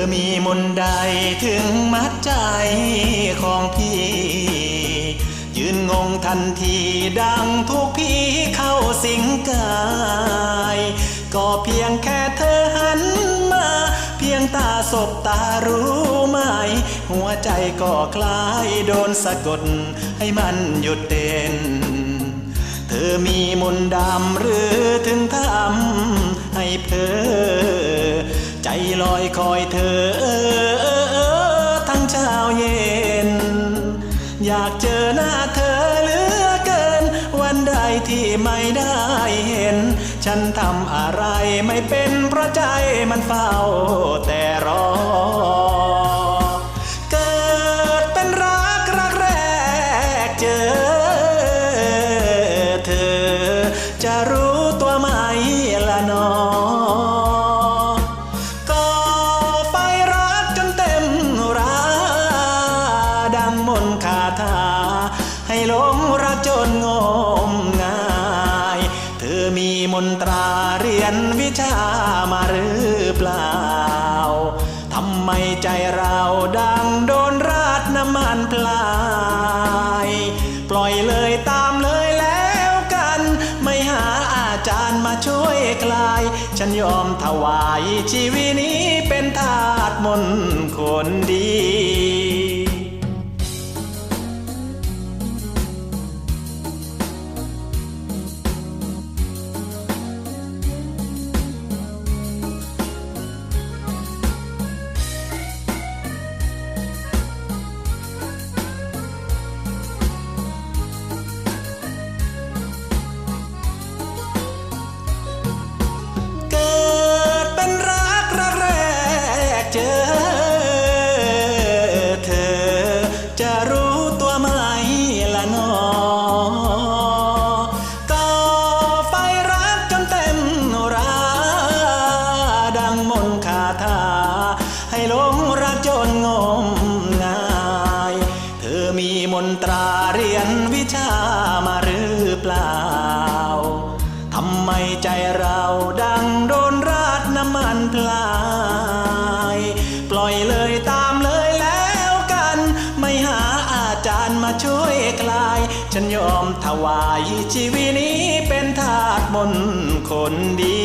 อมีมนใดถึงมัดใจของพี่ ยืนงงทันทีดังทุกพี่เข้าสิงกาย ก็เพียงแค่เธอหันมา เพียงตาสบตารู้ไหม หัวใจก็คล้ายโดนสะกด ให้มันหยุดเต้นเธอมีมนดำหรือถึงทำให้เพอ ใจลอยคอยเธอ ทั้งเช้าเย็น อยากเจอหน้าเธอเหลือเกิน วันใดที่ไม่ได้เห็น ฉันทำอะไรไม่เป็นเพราะใจมันเฝ้าแต่รอ เกิดเป็นรักรักแรกเจอเธอ จะรู้ตัวไหมละนอก็ ชามาหรือเปล่า ทำไมใจเราดังโดนราดน้ำมันพลาย ปล่อยเลยตามเลยแล้วกัน ไม่หาอาจารย์มาช่วยคลาย ฉันยอมถวายชีวิตนี้เป็นทาสมนคนดี นต์คาถา ให้หลงรักจนงมงาย เธอมีมนตราเรียนวิชามาหรือเปล่า ทำไมใจเราดังโดนราดน้ำมันพลาย ปล่อยเลยตามเลยแล้วกัน ไม่หาอาจารย์มาช่วยคลาย ฉันยอมถวายชีวิตนี้เป็นทาสมนคนดี